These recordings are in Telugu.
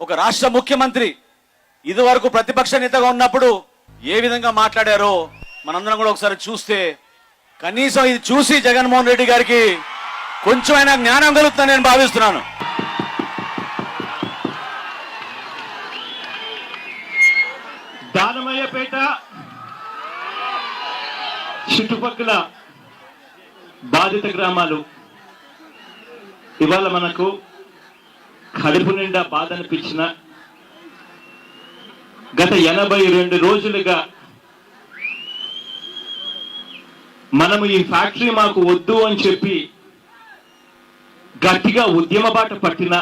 ఒక రాష్ట్ర ముఖ్యమంత్రి ఇదివరకు ప్రతిపక్ష నేతగా ఉన్నప్పుడు ఏ విధంగా మాట్లాడారో మనందరం కూడా ఒకసారి చూస్తే కనీసం ఇది చూసి జగన్మోహన్ రెడ్డి గారికి కొంచెమైనా జ్ఞానం కలుగుతుందని నేను భావిస్తున్నాను. దానమయ్యపేట చుట్టుపక్కల బాధిత గ్రామాలు ఇవాళ మనకు కడుపు నిండా బాధ అనిపించిన గత ఎనభై రెండు రోజులుగా మనము ఈ ఫ్యాక్టరీ మాకు వద్దు అని చెప్పి గట్టిగా ఉద్యమ బాట పట్టిన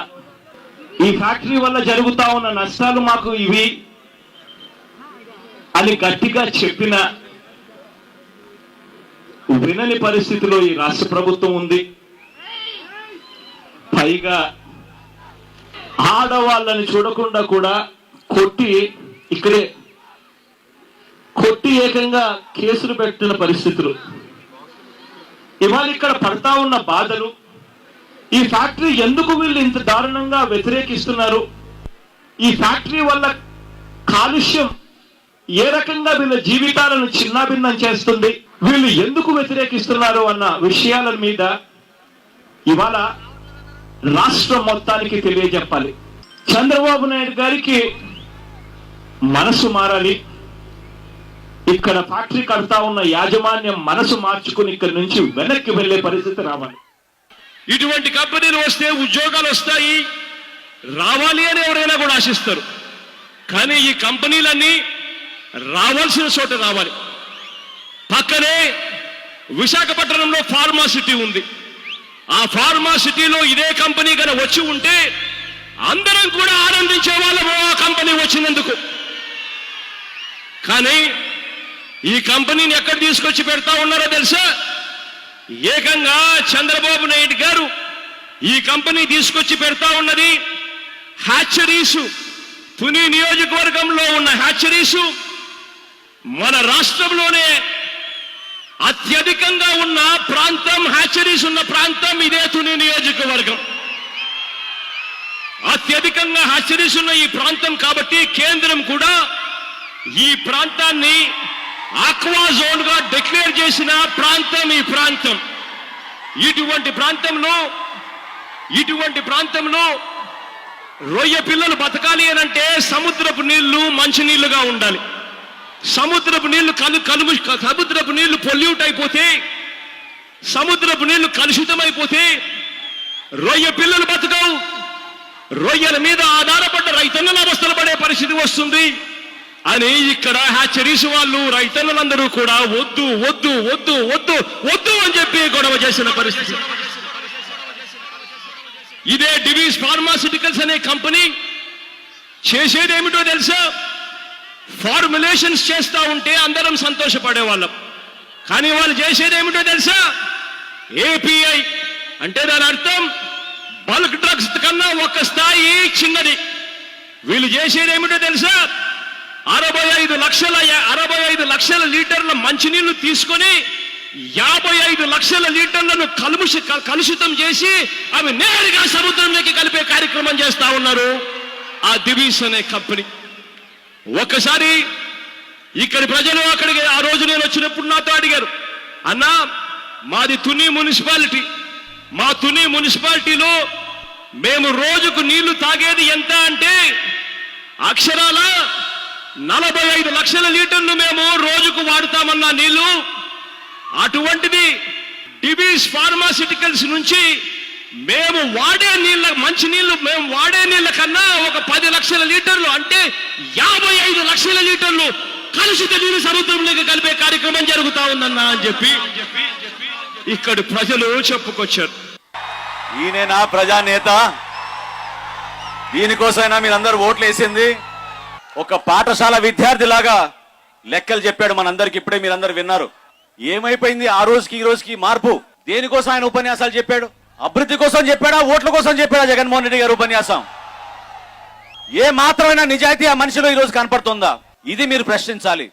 ఈ ఫ్యాక్టరీ వల్ల జరుగుతా ఉన్న నష్టాలు మాకు ఇవి అని గట్టిగా చెప్పిన వినని పరిస్థితిలో ఈ రాష్ట్ర ప్రభుత్వం ఉంది. పైగా ఆడవాళ్ళని చూడకుండా కూడా కొట్టి ఇక్కడే కొట్టి ఏకంగా కేసులు పెట్టిన పరిస్థితులు. ఇవాళ ఇక్కడ పడతా ఉన్న బాధలు ఈ ఫ్యాక్టరీ ఎందుకు వీళ్ళు ఇంత దారుణంగా వ్యతిరేకిస్తున్నారు? ఈ ఫ్యాక్టరీ వల్ల కాలుష్యం ఏ రకంగా వీళ్ళ జీవితాలను చిన్నాభిన్నం చేస్తుంది? వీళ్ళు ఎందుకు వ్యతిరేకిస్తున్నారు అన్న విషయాల మీద ఇవాళ రాష్ట్రం మొత్తానికి తెలియజెప్పాలి. చంద్రబాబు నాయుడు గారికి మనసు మారాలి. ఇక్కడ ఫ్యాక్టరీ కడతా ఉన్న యాజమాన్యం మనసు మార్చుకుని ఇక్కడ నుంచి వెనక్కి వెళ్ళే పరిస్థితి రావాలి. ఇటువంటి కంపెనీలు వస్తే ఉద్యోగాలు వస్తాయి రావాలి అని ఎవరైనా కూడా ఆశిస్తారు. కానీ ఈ కంపెనీలన్నీ రావాల్సిన చోట రావాలి. పక్కనే విశాఖపట్నంలో ఫార్మా సిటీ ఉంది. ఆ ఫార్మా సిటీలో ఇదే కంపెనీ కనుక వచ్చి ఉంటే అందరం కూడా ఆనందించే వాళ్ళము ఆ కంపెనీ వచ్చినందుకు. కానీ ఈ కంపెనీని ఎక్కడ తీసుకొచ్చి పెడతా ఉన్నారో తెలుసా? ఏకంగా చంద్రబాబు నాయుడు గారు ఈ కంపెనీ తీసుకొచ్చి పెడతా ఉన్నది హ్యాచరీసు. తుని నియోజకవర్గంలో ఉన్న హ్యాచరీసు మన రాష్ట్రంలోనే అత్యధికంగా ఉన్న ప్రాంతం హ్యాచరీస్ ఉన్న ప్రాంతం ఇదే తుని నియోజకవర్గం. అత్యధికంగా హ్యాచరీస్ ఉన్న ఈ ప్రాంతం కాబట్టి కేంద్రం కూడా ఈ ప్రాంతాన్ని ఆక్వా జోన్గా డిక్లేర్ చేసిన ప్రాంతం ఈ ప్రాంతం. ఇటువంటి ప్రాంతంలో ఇటువంటి ప్రాంతంలో రొయ్య పిల్లలు బతకాలి అని అంటే సముద్రపు నీళ్ళు మంచినీళ్ళుగా ఉండాలి. సముద్రపు నీళ్ళు కలు కలుము సముద్రపు నీళ్ళు పొల్యూట్ అయిపోతే సముద్రపు నీళ్ళు కలుషితమైపోతే రొయ్య పిల్లలు బతకవు. రొయ్యల మీద ఆధారపడ్డ రైతన్నల అవస్థలు పడే పరిస్థితి వస్తుంది. అని ఇక్కడ హ్యాచరీస్ వాళ్ళు రైతన్నులందరూ కూడా వద్దు వద్దు వద్దు వద్దు వద్దు అని చెప్పి గొడవ చేసిన పరిస్థితి. ఇదే డివీస్ ఫార్మాసిటికల్స్ అనే కంపెనీ చేసేది ఏమిటో తెలుసా? ఫార్ములేషన్స్ చేస్తూ ఉంటే అందరం సంతోషపడే వాళ్ళం కానీ వాళ్ళు చేసేది ఏమిటో తెలుసా? ఏపీఐ. అంటే దాని అర్థం బల్క్ డ్రగ్స్ కన్నా ఒక స్థాయి చిన్నది. వీళ్ళు చేసేది ఏమిటో తెలుసా? అరవై ఐదు లక్షల అరవై ఐదు లక్షల లీటర్ల మంచినీళ్ళు తీసుకొని యాభై ఐదు లక్షల లీటర్లను కలుషి కలుషితం చేసి అవి నేరుగా సముద్రంలోకి కలిపే కార్యక్రమం చేస్తా ఉన్నారు ఆ దివీస్ అనే కంపెనీ. ఒక్కసారి ఇక్కడి ప్రజలు అక్కడికి ఆ రోజు నేను వచ్చినప్పుడు నాతో అడిగారు అన్నా మాది తుని మున్సిపాలిటీ. మా తుని మున్సిపాలిటీలో మేము రోజుకు నీళ్ళు తాగేది ఎంత అంటే అక్షరాల నలభై ఐదు లక్షల లీటర్లు మేము రోజుకు వాడుతామన్న నీళ్ళు. అటువంటిది డిబీస్ ఫార్మాసిటికల్స్ నుంచి మేము వాడే నీళ్ళ మంచి నీళ్ళు మేము వాడే నీళ్ళ కన్నా ఒక పది లక్షల లీటర్లు అంటే యాభై ఐదు లక్షల లీటర్లు కలుషిత నీరు సముద్రంలోకి కలిపే కార్యక్రమం జరుగుతా ఉందన్నా అని చెప్పి ఇక్కడ ప్రజలు చెప్పుకొచ్చారు. ఈయనే నా ప్రజానేత. దీనికోసమైనా మీరందరూ ఓట్లు వేసింది. ఒక పాఠశాల విద్యార్థిలాగా లెక్కలు చెప్పాడు మనందరికి ఇప్పుడే మీరందరూ విన్నారు. ఏమైపోయింది ఆ రోజుకి ఈ రోజుకి మార్పు? దేనికోసం ఆయన ఉపన్యాసాలు చెప్పాడు? అభివృద్ధి కోసం చెప్పాడా ఓట్ల కోసం చెప్పాడా జగన్మోహన్ రెడ్డి గారు ఉపన్యాసం? ఏ మాత్రమైన నిజాయితీ ఆ మనిషిలో ఈ రోజు కనపడుతుందా? ఇది మీరు ప్రశ్నించాలి.